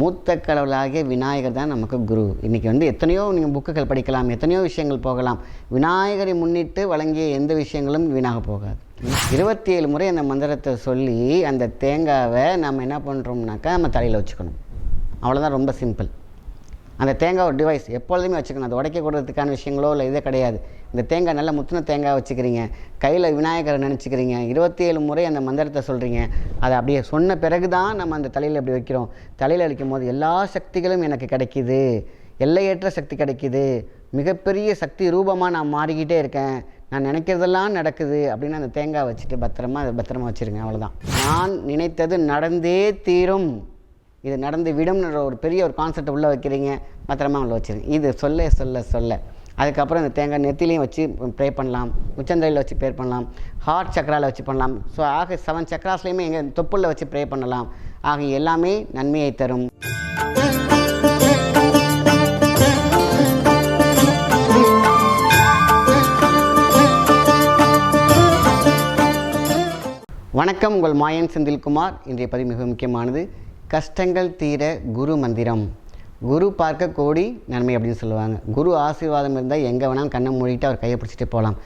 மூத்த கடவுளாகிய விநாயகர் தான் நமக்கு குரு. இன்றைக்கி வந்து எத்தனையோ நீங்கள் புக்குகள் படிக்கலாம் எத்தனையோ விஷயங்கள் போகலாம். விநாயகரை முன்னிட்டு வழங்கிய எந்த விஷயங்களும் வீணாக போகாது. இருபத்தி ஏழு முறை அந்த மந்திரத்தை சொல்லி அந்த தேங்காவை நம்ம என்ன பண்ணுறோம்னாக்கா நம்ம தலையில் வச்சுக்கணும். அவ்வளோதான் ரொம்ப சிம்பிள் அந்த தேங்காய் ஒரு டிவைஸ் எப்பொழுதுமே வச்சுக்கணும். அது உடைக்க கூடுறதுக்கான விஷயங்களோ இல்லை இதே கிடையாது. இந்த தேங்காய் நல்ல முத்தின தேங்காய் வச்சுக்கிறீங்க. கையில் விநாயகரை நினச்சிக்கிறீங்க. இருபத்தி ஏழு முறை அந்த மந்திரத்தை சொல்கிறீங்க அதை அப்படியே சொன்ன பிறகு தான் நம்ம அந்த தலையில் அப்படி வைக்கிறோம். தலையில் வைக்கும் போது எல்லா சக்திகளும் எனக்கு கிடைக்கிது. எல்லையற்ற சக்தி கிடைக்கிது. மிகப்பெரிய சக்தி ரூபமாக நான் மாறிக்கிட்டே இருக்கேன். நான் நினைக்கிறதெல்லாம் நடக்குது அப்படின்னு அந்த தேங்காய் வச்சுட்டு பத்திரமா அதை பத்திரமா வச்சுருங்க. அவ்வளோதான் நான் நினைத்தது நடந்தே தீரும். இது நடந்து விடும்ன்ற ஒரு பெரிய ஒரு கான்செப்டை உள்ளே வைக்கிறீங்க பத்திரமா உள்ள வச்சுருங்க இது சொல்ல சொல்ல சொல்ல. அதுக்கப்புறம் இந்த தேங்காய் நெத்திலையும் வச்சு ப்ரே பண்ணலாம். உச்சந்தலையில் வச்சு ப்ரே பண்ணலாம். ஹார்ட் சக்கராவில் வச்சு பண்ணலாம். ஸோ ஆக செவன் சக்கராஸ்லேயுமே எங்கள் தொப்புளில் வச்சு ப்ரே பண்ணலாம். ஆக எல்லாமே நன்மையை தரும். வணக்கம் உங்கள் மாயன் செந்தில்குமார். இன்றைய பதிவு மிக முக்கியமானது. கஷ்டங்கள் தீர குரு மந்திரம். குரு பார்க்க கோடி நன்மை அப்படின்னு சொல்லுவாங்க. குரு ஆசீர்வாதம் இருந்தால் எங்கே வேணாலும் கண்ணை மூடிட்டு அவர் கையை பிடிச்சிட்டு போகலாம்.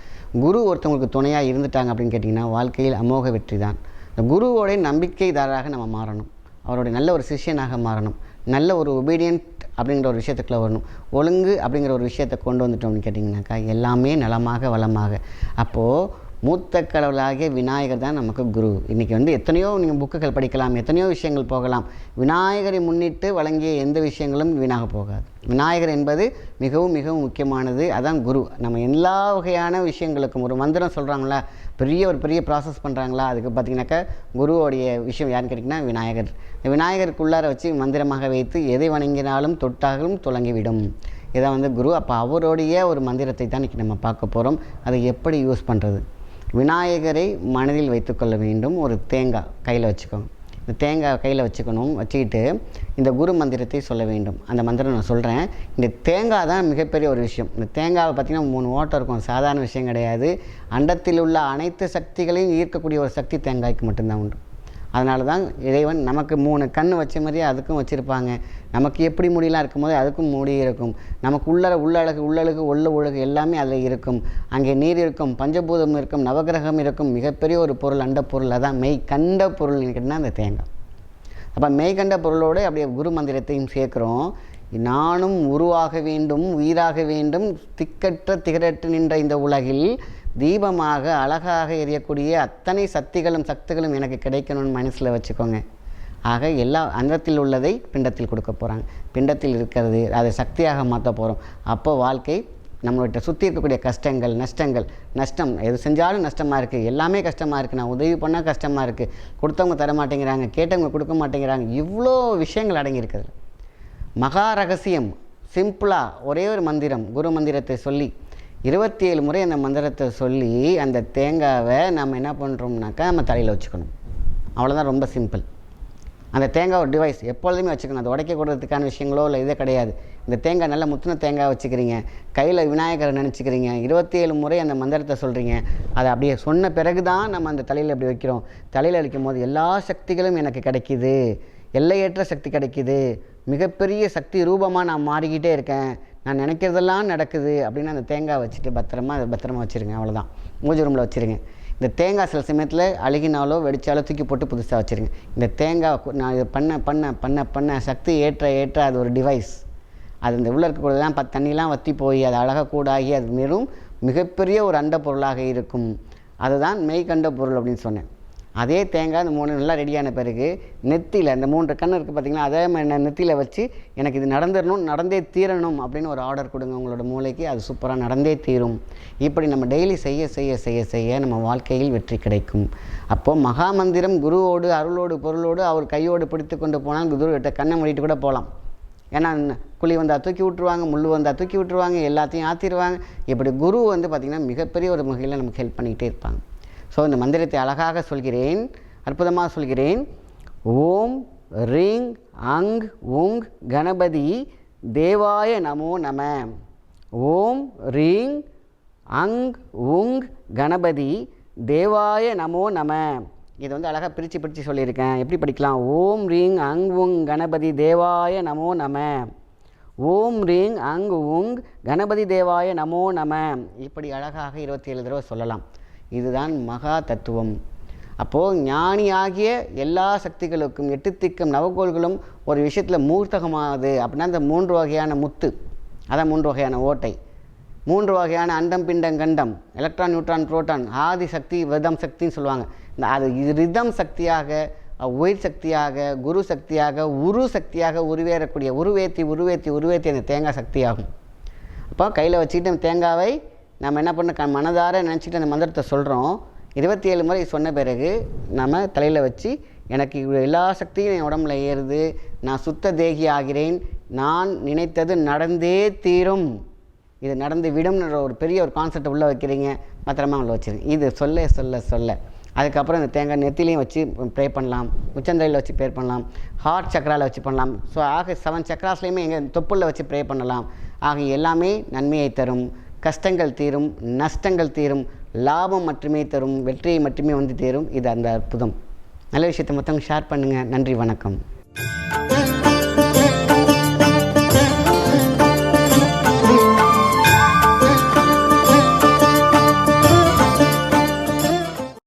குரு ஒருத்தவங்களுக்கு துணையாக இருந்துட்டாங்க அப்படின்னு கேட்டிங்கன்னா வாழ்க்கையில் அமோக வெற்றி தான். இந்த குருவோடைய நம்பிக்கைதாரராக நம்ம மாறணும். அவருடைய நல்ல ஒரு சிஷ்யனாக மாறணும். நல்ல ஒரு ஒபீடியன்ட் அப்படிங்கிற ஒரு விஷயத்துக்குள்ளே வரணும். ஒழுங்கு அப்படிங்கிற ஒரு விஷயத்தை கொண்டு வந்துட்டோம்னு கேட்டிங்கனாக்கா எல்லாமே நலமாக வளமாக. அப்போது மூத்த கடவுளாகிய விநாயகர் தான் நமக்கு குரு. இன்றைக்கி வந்து எத்தனையோ நீங்கள் புக்குகள் படிக்கலாம் எத்தனையோ விஷயங்கள் போகலாம். விநாயகரை முன்னிட்டு வழங்கிய எந்த விஷயங்களும் வீணாக போகாது. விநாயகர் என்பது மிகவும் மிகவும் முக்கியமானது. அதான் குரு. நம்ம எல்லா வகையான விஷயங்களுக்கும் ஒரு மந்திரம் சொல்கிறாங்களா பெரிய ஒரு பெரிய ப்ராசஸ் பண்ணுறாங்களா அதுக்கு பார்த்தீங்கன்னாக்கா குருவோடைய விஷயம் யாருன்னு கேட்டிங்கன்னா விநாயகர். விநாயகருக்குள்ளார வச்சு மந்திரமாக வைத்து எதை வணங்கினாலும் தொட்டாகவும் துலங்கிவிடும் இதான் வந்து குரு. அப்போ அவருடைய ஒரு மந்திரத்தை தான் இன்றைக்கி நம்ம பார்க்க போகிறோம் அதை எப்படி யூஸ் பண்ணுறது விநாயகரை மனதில் வைத்துக்கொள்ள வேண்டும். ஒரு தேங்காய் கையில் வச்சுக்கோங்க இந்த தேங்காய் கையில் வச்சுக்கணும் வச்சுக்கிட்டு இந்த குரு மந்திரத்தை சொல்ல வேண்டும். அந்த மந்திரம் நான் சொல்கிறேன் இந்த தேங்காய் தான் மிகப்பெரிய ஒரு விஷயம். இந்த தேங்காவை பார்த்திங்கன்னா மூணு ஓட்டம் இருக்கும். சாதாரண விஷயம் கிடையாது. அண்டத்தில் உள்ள அனைத்து சக்திகளையும் ஈர்க்கக்கூடிய ஒரு சக்தி தேங்காய்க்கு மட்டும்தான் உண்டு. அதனால தான் இறைவன் நமக்கு மூணு கண் வச்ச மாதிரியே அதுக்கும் வச்சுருப்பாங்க. நமக்கு எப்படி முடியெல்லாம் இருக்கும்போது அதுக்கும் முடி இருக்கும். நமக்கு உள்ளற உள்ளழகு உள்ளழகு உள்ள ஒழுகு எல்லாமே அதில் இருக்கும். அங்கே நீர் இருக்கும் பஞ்சபூதம் இருக்கும் நவகிரகம் இருக்கும். மிகப்பெரிய ஒரு பொருள் அண்ட பொருள். அதான் மெய் கண்ட பொருள் கேட்டிங்கன்னா அந்த தேங்காய். அப்போ மெய் கண்ட பொருளோடு அப்படியே குரு மந்திரத்தையும் சேர்க்குறோம். நானும் உருவாக வேண்டும் உயிராக வேண்டும் திக்கற்ற திகரற்று நின்ற இந்த உலகில் தீபமாக அழகாக எரியக்கூடிய அத்தனை சக்திகளும் சக்திகளும் எனக்கு கிடைக்கணும்னு மனசில் வச்சுக்கோங்க. ஆக எல்லா அந்தத்தில் உள்ளதை பிண்டத்தில் கொடுக்க போகிறாங்க பிண்டத்தில் இருக்கிறது அதை சக்தியாக மாற்ற போகிறோம் அப்போ வாழ்க்கை நம்மள்கிட்ட சுற்றி இருக்கக்கூடிய கஷ்டங்கள் நஷ்டங்கள் நஷ்டம் எது செஞ்சாலும் நஷ்டமாக இருக்குது எல்லாமே கஷ்டமாக இருக்குது நான் உதவி பண்ணால் கஷ்டமாக இருக்குது கொடுத்தவங்க தர மாட்டேங்கிறாங்க கேட்டவங்க கொடுக்க மாட்டேங்கிறாங்க. இவ்வளோ விஷயங்கள் அடங்கியிருக்குது மகா ரகசியம் சிம்பிளாக ஒரே ஒரு மந்திரம் குரு மந்திரத்தை சொல்லி இருபத்தி ஏழு முறை அந்த மந்திரத்தை சொல்லி அந்த தேங்காவை நம்ம என்ன பண்ணுறோம்னாக்கா நம்ம தலையில் வச்சுக்கணும். அவ்வளோதான் ரொம்ப சிம்பிள் அந்த தேங்காய் ஒரு டிவைஸ் எப்பொழுதுமே வச்சுக்கணும். அது உடைக்க கூடுறதுக்கான விஷயங்களோ இல்லை இதே கிடையாது. இந்த தேங்காய் நல்ல முத்தின தேங்காய் வச்சுக்கிறீங்க. கையில் விநாயகரை நினச்சிக்கிறீங்க. இருபத்தி ஏழு முறை அந்த மந்திரத்தை சொல்கிறீங்க அதை அப்படியே சொன்ன பிறகு தான் நம்ம அந்த தலையில் அப்படி வைக்கிறோம். தலையில் வைக்கும் போது எல்லா சக்திகளும் எனக்கு கிடைக்கிது. எல்லையற்ற சக்தி கிடைக்கிது. மிகப்பெரிய சக்தி ரூபமாக நான் மாறிக்கிட்டே இருக்கேன். நான் நினைக்கிறதெல்லாம் நடக்குது அப்படின்னு அந்த தேங்காய் வச்சுட்டு பத்திரமா அதை பத்திரமா வச்சுருங்க அவ்வளோதான் மூஜி ரூமில் வச்சுருங்க. இந்த தேங்காய் சில சமயத்தில் அழுகினாலோ வெடிச்சாலோ தூக்கி போட்டு புதுசாக வச்சுருங்க. இந்த தேங்காய் நான் இதை பண்ண பண்ண பண்ண பண்ண சக்தி ஏற்ற ஏற்ற அது ஒரு டிவைஸ் அது இந்த உள்ளே இருக்கக்கூடியதெல்லாம் பத்து தண்ணிலாம் வற்றி போய் அது அழகாக கூடாகி அது மிகவும் மிகப்பெரிய ஒரு அண்ட பொருளாக இருக்கும். அதுதான் மெய்கண்ட பொருள் அப்படின்னு சொன்னேன். அதே தேங்காய் அந்த மூணு நல்லா ரெடியான பிறகு நெத்தியில் அந்த மூன்று கண் இருக்குது பார்த்தீங்களா அதே மாதிரி நான் நெத்தியில் வச்சு எனக்கு இது நடந்துடணும் நடந்தே தீரணும் அப்படின்னு ஒரு ஆர்டர் கொடுங்க உங்களோட மூளைக்கு அது சூப்பராக நடந்தே தீரும். இப்படி நம்ம டெய்லி செய்ய செய்ய செய்ய செய்ய நம்ம வாழ்க்கையில் வெற்றி கிடைக்கும். அப்போது மகாமந்திரம் குருவோடு அருளோடு பொருளோடு அவர் கையோடு பிடித்து கொண்டு போனால் குருவிட்ட கண்ணை மூடிட்டு கூட போகலாம். ஏன்னா குழி வந்தால் தூக்கி விட்டுருவாங்க முள் வந்தால் தூக்கி விட்டுருவாங்க எல்லாத்தையும் ஆற்றிடுவாங்க இப்படி குரு வந்து பார்த்திங்கன்னா மிகப்பெரிய ஒரு வகையில் நமக்கு ஹெல்ப் பண்ணிக்கிட்டே இருப்பாங்க. ஸோ இந்த மந்திரத்தை அழகாக சொல்கிறேன் அற்புதமாக சொல்கிறேன். ஓம் ரிங் அங் உங் கணபதி தேவாய நமோ நம. ஓம் ரீங் அங் உங் கணபதி தேவாய நமோ நம. இதை வந்து அழகாக பிரித்து பிரித்து சொல்லியிருக்கேன். எப்படி படிக்கலாம்? ஓம் ரீங் அங் உங் கணபதி தேவாய நமோ நம. ஓம் ரீங் அங் உங் கணபதி தேவாய நமோ நம. இப்படி அழகாக இருபத்தி ஏழு தடவை சொல்லலாம். இதுதான் மகா தத்துவம். அப்போது ஞானியாகிய எல்லா சக்திகளுக்கும் எட்டு திக்கும் நவகோள்களும் ஒரு விஷயத்தில் மூர்த்தகமாகுது அப்படின்னா அந்த மூன்று வகையான முத்து. அதான் மூன்று வகையான ஓட்டை. மூன்று வகையான அண்டம் பிண்டம் கண்டம். Electron neutron proton. ஆதி சக்தி விதம் சக்தின்னு சொல்லுவாங்க. இந்த அது ரிதம் சக்தியாக உயிர் சக்தியாக குரு சக்தியாக உரு சக்தியாக உருவேறக்கூடிய உருவேத்தி உருவேத்தி உருவேத்தி அந்த தேங்காய் சக்தியாகும். அப்போ கையில் வச்சுக்கிட்டு அந்த தேங்காவை நம்ம என்ன பண்ண க மனதார நினச்சிட்டு அந்த மந்திரத்தை சொல்கிறோம் இருபத்தி ஏழு முறை சொன்ன பிறகு நம்ம தலையில் வச்சு எனக்கு எல்லா சக்தியும் என் உடம்புல ஏறுது நான் சுத்த தேகி ஆகிறேன் நான் நினைத்தது நடந்தே தீரும். இது நடந்து விடும்ன்ற ஒரு பெரிய ஒரு கான்செப்ட் உள்ளே வைக்கிறீங்க. பத்திரமா உள்ள வச்சுருங்க. இது சொல்ல சொல்ல சொல்ல. அதுக்கப்புறம் இந்த தேங்காய் நெத்திலையும் வச்சு ப்ரே பண்ணலாம். உச்சந்தலையில் வச்சு ப்ரே பண்ணலாம். ஹார்ட் சக்கராவில் வச்சு பண்ணலாம். ஸோ ஆக செவன் சக்கராஸ்லேயுமே எங்கள் தொப்புளில் வச்சு ப்ரே பண்ணலாம். ஆக எல்லாமே நன்மையை தரும். கஷ்டங்கள் தீரும் நஷ்டங்கள் தீரும் லாபம் மட்டுமே தரும் வெற்றியை மட்டுமே வந்து தீரும். இது அந்த அற்புதம். நல்ல விஷயத்தை மொத்தம் ஷேர் பண்ணுங்கள் நன்றி வணக்கம்.